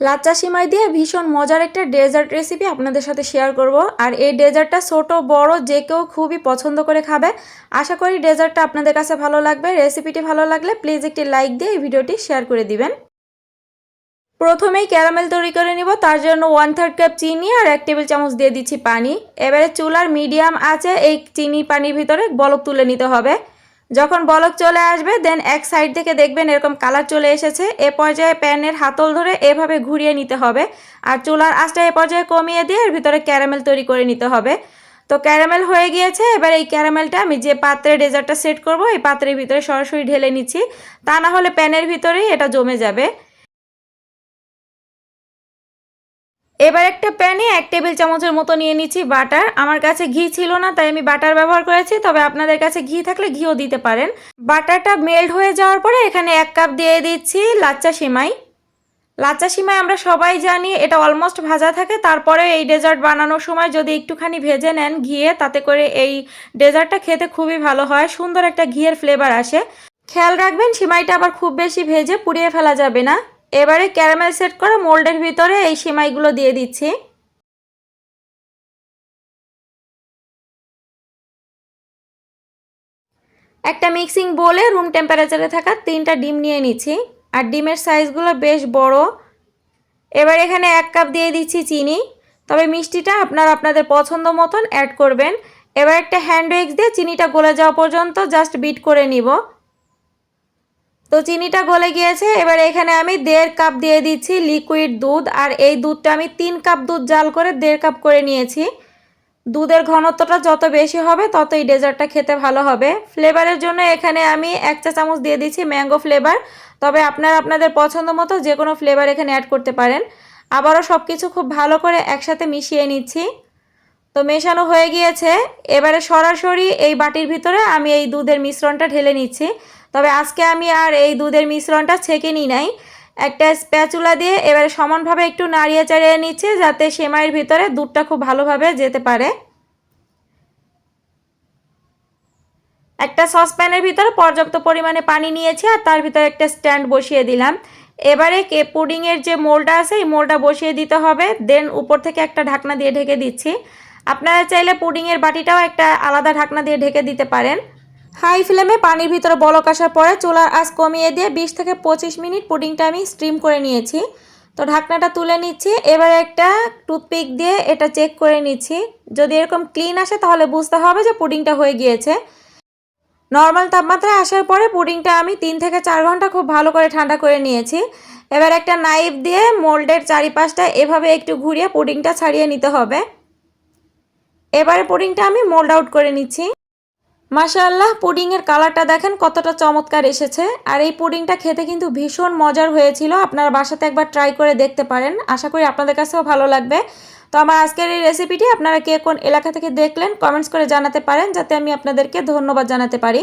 লাচ্চা সিমাই দিয়ে ভীষণ মজার একটা ডেজার্ট রেসিপি আপনাদের সাথে শেয়ার করব। আর এই ডেজার্টটা ছোট, বড়, যে কেউ খুবই পছন্দ করে খাবে। আশা করি ডেজার্টটা আপনাদের কাছে ভালো লাগবে। রেসিপিটি ভালো লাগলে প্লিজ একটি লাইক দিয়ে এই ভিডিওটি শেয়ার করে দিবেন। প্রথমেই ক্যারামেল তৈরি করে নিব। তার জন্য ওয়ান থার্ড কাপ চিনি আর এক টেবিল চামচ দিয়ে দিচ্ছি পানি। এবারে চুলার মিডিয়াম আছে, এই চিনি পানির ভিতরে বলক তুলে নিতে হবে। যখন বলক চলে আসবে দেন এক সাইড থেকে দেখবেন এরকম কালার চলে এসেছে। এ পর্যায়ে প্যানের হাতল ধরে এভাবে ঘুরিয়ে নিতে হবে। আর চুলার আঁচটা এ পর্যায়ে কমিয়ে দিয়ে এর ভিতরে ক্যারামেল তৈরি করে নিতে হবে। তো ক্যারামেল হয়ে গিয়েছে, এবার এই ক্যারামেলটা আমি যে পাত্রে ডেজার্টটা সেট করব, এই পাত্রের ভিতরে সরাসরি ঢেলে নিচ্ছি। তা না হলে প্যানের ভিতরেই এটা জমে যাবে। এবার একটা প্যানে এক টেবিল চামচের মতো নিয়ে নিচ্ছি বাটার। আমার কাছে ঘি ছিল না, তাই আমি বাটার ব্যবহার করেছি, তবে আপনাদের কাছে ঘি থাকলে ঘিও দিতে পারেন। বাটারটা মেল্ট হয়ে যাওয়ার পরে এখানে এক কাপ দিয়ে দিচ্ছি লাচ্চা সিমাই। লাচ্চা সিমাই আমরা সবাই জানি, এটা অলমোস্ট ভাজা থাকে, তারপরে এই ডেজার্ট বানানোর সময় যদি একটুখানি ভেজে নেন ঘিয়ে, তাতে করে এই ডেজার্টটা খেতে খুবই ভালো হয়, সুন্দর একটা ঘিয়ের ফ্লেভার আসে। খেয়াল রাখবেন, সিমাইটা আবার খুব বেশি ভেজে পুড়িয়ে ফেলা যাবে না। এবারে ক্যারামেল সেট করা মোল্ডের ভিতরে এই সিমাইগুলো দিয়ে দিচ্ছি। একটা মিক্সিং বলে রুম টেম্পারেচারে থাকা তিনটা ডিম নিয়ে নিচ্ছি। আর ডিমের সাইজগুলো বেশ বড়। এবার এখানে এক কাপ দিয়ে দিচ্ছি চিনি। তবে মিষ্টিটা আপনারা আপনাদের পছন্দ মতন অ্যাড করবেন। এবার একটা হ্যান্ড উইক্স দিয়ে চিনিটা গলে যাওয়া পর্যন্ত জাস্ট বিট করে নিব। তো চিনিটা গলে গিয়েছে। এবার এখানে আমি দেড় কাপ দিয়ে দিচ্ছি লিকুইড দুধ। আর এই দুধটা আমি তিন কাপ দুধ জাল করে দেড় কাপ করে নিয়েছি। দুধের ঘনত্বটা যত বেশি হবে তত এই ডেজার্টটা খেতে ভালো হবে। ফ্লেভারের জন্য এখানে আমি এক চা চামচ দিয়ে দিচ্ছি ম্যাঙ্গো ফ্লেভার। তবে আপনারা আপনাদের পছন্দ মতো যে কোনো ফ্লেভার এখানে অ্যাড করতে পারেন। আবারও সব কিছু খুব ভালো করে একসাথে মিশিয়ে নিচ্ছি। তো মেশানো হয়ে গিয়েছে। এবারে সরাসরি এই বাটির ভিতরে আমি এই দুধের মিশ্রণটা ঢেলে নিচ্ছি। তবে আজকে আমি আর এই দুধের মিশ্রণটা ছেঁকে নিই নাই। একটা স্প্যাচুলা দিয়ে এবারে সমানভাবে একটু নাড়িয়ে চাড়িয়ে নিচ্ছে যাতে সেমাইয়ের ভিতরে দুধটা খুব ভালোভাবে যেতে পারে। একটা সসপ্যানের ভিতরে পর্যাপ্ত পরিমাণে পানি নিয়েছি আর তার ভিতরে একটা স্ট্যান্ড বসিয়ে দিলাম। এবারে কে পুডিংয়ের যে মোলটা আছে, এই মোলটা বসিয়ে দিতে হবে। দেন উপর থেকে একটা ঢাকনা দিয়ে ঢেকে দিচ্ছি। আপনারা চাইলে পুডিংয়ের বাটিটাও একটা আলাদা ঢাকনা দিয়ে ঢেকে দিতে পারেন। হাই ফ্লেমে পানির ভিতরে বলক আসার পরে চুলার আঁচ কমিয়ে দিয়ে বিশ থেকে পঁচিশ মিনিট পুডিংটা আমি স্টিম করে নিয়েছি। তো ঢাকনাটা তুলে নিচ্ছি, এবার একটা টুথপিক দিয়ে এটা চেক করে নিচ্ছি। যদি এরকম ক্লিন আসে তাহলে বুঝতে হবে যে পুডিংটা হয়ে গিয়েছে। নর্মাল তাপমাত্রায় আসার পরে পুডিংটা আমি তিন থেকে চার ঘণ্টা খুব ভালো করে ঠান্ডা করে নিয়েছি। এবার একটা নাইফ দিয়ে মোল্ডের চারিপাশটা এভাবে একটু ঘুরিয়ে পুডিংটা ছাড়িয়ে নিতে হবে। এবারে পুডিংটা আমি মোল্ড আউট করে নিচ্ছি। মাশাআল্লাহ, পুডিংয়ের কালারটা দেখেন কতটা চমৎকার এসেছে। আর এই পুডিংটা খেতে কিন্তু ভীষণ মজার হয়েছিল। আপনারা বাসাতে একবার ট্রাই করে দেখতে পারেন। আশা করি আপনাদের কাছেও ভালো লাগবে। তো আমার আজকের এই রেসিপিটি আপনারা কে কোন এলাকা থেকে দেখলেন কমেন্টস করে জানাতে পারেন, যাতে আমি আপনাদেরকে ধন্যবাদ জানাতে পারি।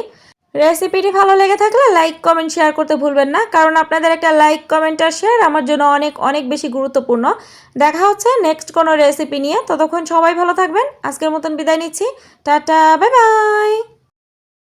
রেসিপিটি ভালো লেগে থাকলে লাইক, কমেন্ট, শেয়ার করতে ভুলবেন না। কারণ আপনাদের একটা লাইক, কমেন্ট আর শেয়ার আমার জন্য অনেক অনেক বেশি গুরুত্বপূর্ণ। দেখা হচ্ছে নেক্সট কোনো রেসিপি নিয়ে। ততক্ষণ সবাই ভালো থাকবেন। আজকের মতন বিদায় নিচ্ছি। Tata bye bye